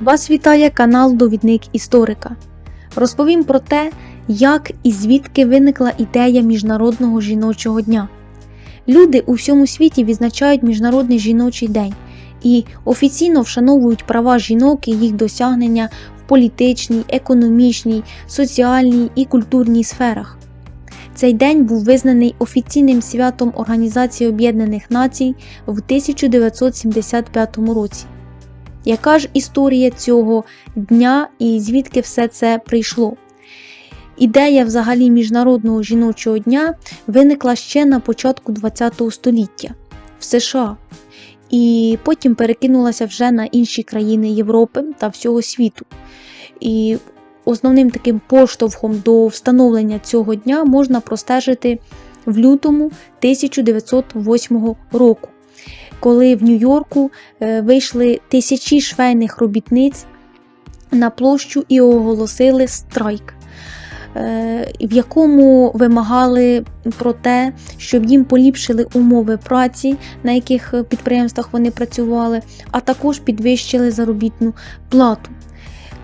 Вас вітає канал Довідник Історика. Розповім про те, як і звідки виникла ідея Міжнародного жіночого дня. Люди у всьому світі відзначають Міжнародний жіночий день і офіційно вшановують права жінок і їх досягнення в політичній, економічній, соціальній і культурній сферах. Цей день був визнаний офіційним святом Організації Об'єднаних Націй в 1975 році. Яка ж історія цього дня і звідки все це прийшло? Ідея взагалі Міжнародного жіночого дня виникла ще на початку ХХ століття в США і потім перекинулася вже на інші країни Європи та всього світу. І основним таким поштовхом до встановлення цього дня можна простежити в лютому 1908 року коли в Нью-Йорку е, вийшли тисячі швейних робітниць на площу і оголосили страйк, е, в якому вимагали про те, щоб їм поліпшили умови праці, на яких підприємствах вони працювали, а також підвищили заробітну плату.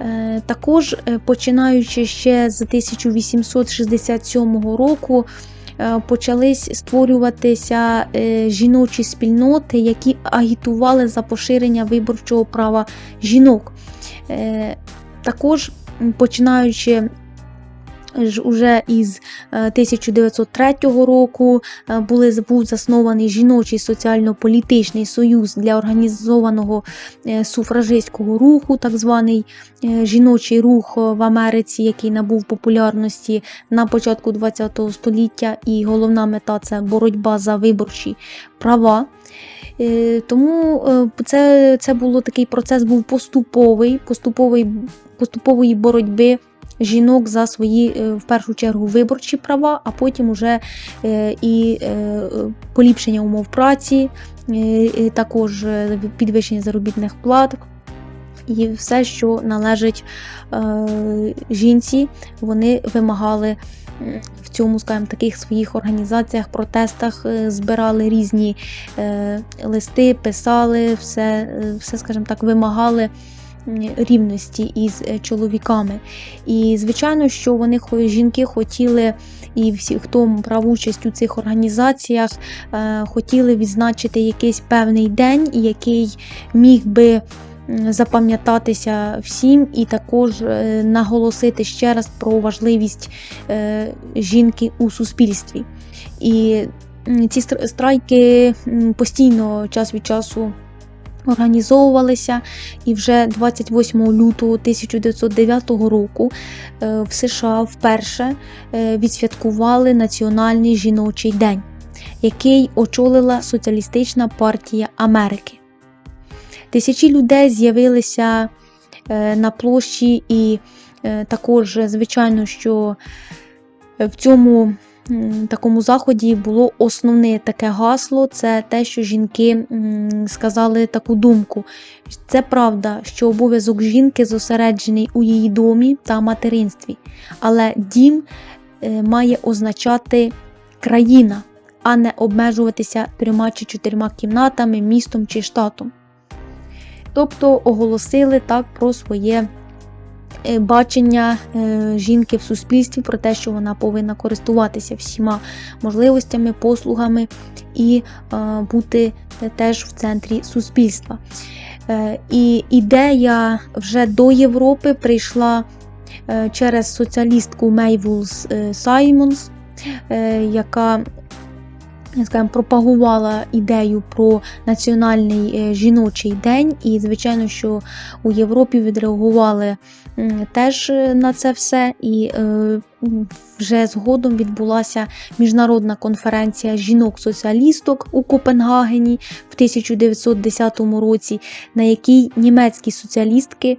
Е, також, починаючи ще з 1867 року, почались створюватися е, жіночі спільноти, які агітували за поширення виборчого права жінок. Е, також починаючи ж уже із 1903 року були, був заснований жіночий соціально-політичний союз для організованого суфражистського руху, так званий жіночий рух в Америці, який набув популярності на початку ХХ століття, і головна мета це боротьба за виборчі права. Тому це це було такий процес був поступовий, поступовий, поступової боротьби жінок за свої е, в першу чергу виборчі права, а потім уже е, і е, поліпшення умов праці, також підвищення заробітних плат. І все, що належить жінці, вони вимагали в цьому, скажімо, таких своїх організаціях, протестах, збирали різні листи, писали, все, все скажімо так, вимагали рівності із е, чоловіками. І, звичайно, що вони жінки хотіли, і всі, хто брав участь у цих організаціях, е, хотіли відзначити якийсь певний день, який міг би. Запам'ятатися всім і також е, наголосити ще раз про важливість жінки у суспільстві. І ці страйки постійно час від часу організовувалися, і вже 28 лютого 1909 року е, в США вперше е, відсвяткували Національний жіночий день, який очолила Соціалістична партія Америки. Тисячі людей з'явилися е, на площі, і також, звичайно, що в цьому такому заході було основне таке гасло це те, що жінки сказали таку думку. Це правда, що обов'язок жінки зосереджений у її домі та материнстві, але дім е, має означати країна, а не обмежуватися трьома чи чотирма кімнатами, містом чи штатом. Тобто оголосили так про своє бачення е, жінки в суспільстві про те, що вона повинна користуватися всіма можливостями, послугами і е, бути теж в центрі суспільства. І ідея вже до Європи прийшла через соціалістку Мейвулс Саймонс, яка скажімо, пропагувала ідею про національний жіночий день, і, звичайно, що у Європі відреагували теж е, на це все. І е, вже згодом відбулася міжнародна конференція жінок-соціалісток у Копенгагені в 1910 році, на якій німецькі соціалістки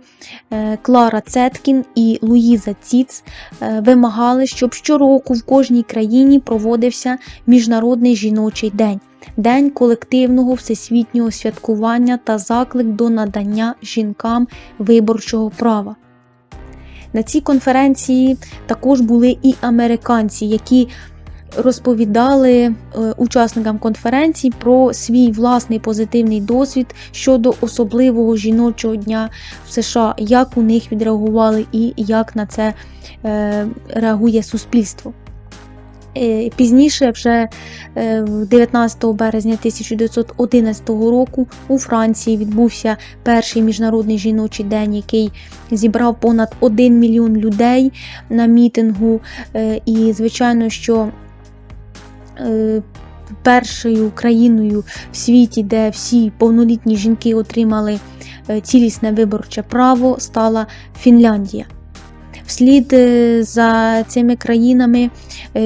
е, Клара Цеткін і Луїза Ціц вимагали, щоб щороку в кожній країні проводився Міжнародний жіночий день. День колективного всесвітнього святкування та заклик до надання жінкам виборчого права. На цій конференції також були і американці, які розповідали е, учасникам конференції про свій власний позитивний досвід щодо особливого жіночого дня в США, як у них відреагували і як на це е, реагує суспільство. Е, Пізніше, вже е, 19 березня 1911 року у Франції відбувся перший міжнародний жіночий день, який зібрав понад 1 мільйон людей на мітингу. Е, І, звичайно, що е, першою країною в світі, де всі повнолітні жінки отримали е, цілісне виборче право, стала Фінляндія. Вслід за цими країнами е,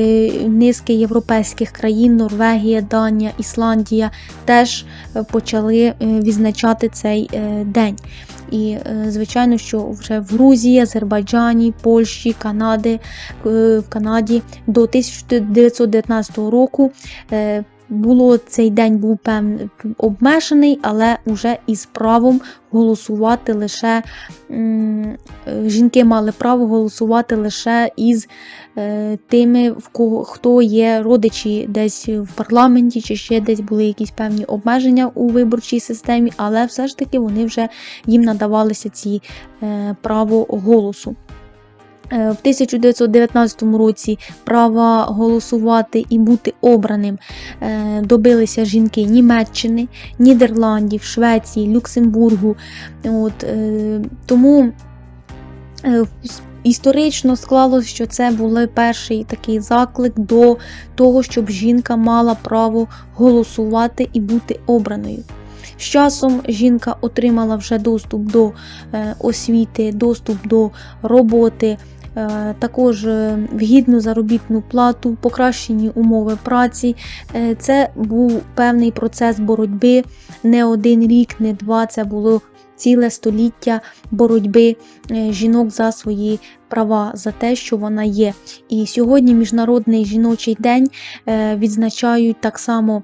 низки європейських країн Норвегія, Данія, Ісландія теж е, почали е, відзначати цей день. І, звичайно, що вже в Грузії, Азербайджані, Польщі, Канади, в Канаді до 1919 року було цей день був певний обмежений, але вже із правом голосувати лише жінки мали право голосувати лише із е, тими, в кого хто є родичі десь в парламенті, чи ще десь були якісь певні обмеження у виборчій системі, але все ж таки вони вже їм надавалися ці е, право голосу. Е, В 1919 році права голосувати і бути обраним е, добилися жінки Німеччини, Нідерландів, Швеції, Люксембургу. От, е, тому історично склалося, що це був перший такий заклик до того, щоб жінка мала право голосувати і бути обраною. З часом жінка отримала вже доступ до е, освіти, доступ до роботи, е, також е, гідну заробітну плату, покращені умови праці. Це був певний процес боротьби, не один рік, не два. Це було ціле століття боротьби жінок за свої права, за те, що вона є. І сьогодні Міжнародний жіночий день відзначають так само.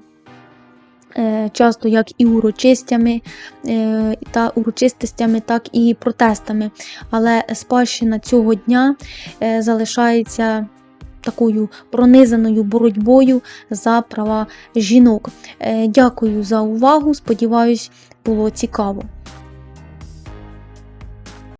Е, Часто як і урочистями, е, та урочистостями, так і протестами. Але спадщина цього дня е, залишається такою пронизаною боротьбою за права жінок. Дякую за увагу. Сподіваюсь, було цікаво.